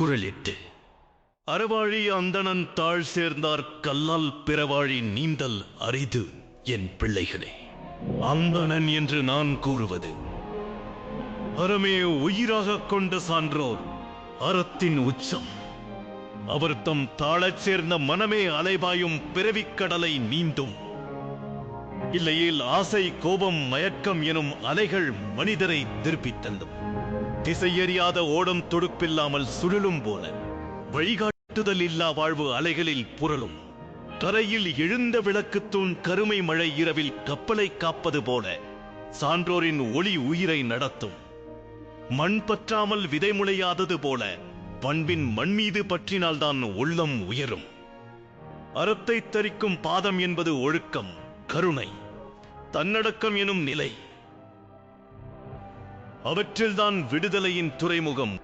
குரலிட்டு. அறவாழி அந்தணன் தாழ் சேர்ந்தார் கல்லால் பிறவாழி நீந்தல் அரிது என் பிள்ளைகளே. அந்தணன் என்று நான் கூறுவது அறமே உயிராக கொண்ட சான்றோர் அறத்தின் உச்சம். அவர் தம் தாழச் சேர்ந்த மனமே அலைபாயும் பிறவிக் கடலை நீந்தும். இல்லையேல் ஆசை கோபம் மயக்கம் எனும் அலைகள் மனிதரை திருப்பித் தந்தும் திசையறியாத ஓடம் தொடுப்பில்லாமல் சுழலும் போல வழிகாட்டுதல் இல்லா வாழ்வு அலைகளில் புரளும். தரையில் எழுந்த விளக்குத்தூண் கருமை மழை இரவில் கப்பலை காப்பது போல சான்றோரின் ஒளி உயிரை நடத்தும். மண் பற்றாமல் விதை முளையாதது போல பண்பின் மண் மீது பற்றினால்தான் உள்ளம் உயரும். அறத்தை தரிக்கும் பாதம் என்பது ஒழுக்கம் கருணை. தன்னடக்கம் எனும் நிலை. அவற்றில்தான் விடுதலையின் துறைமுகம்.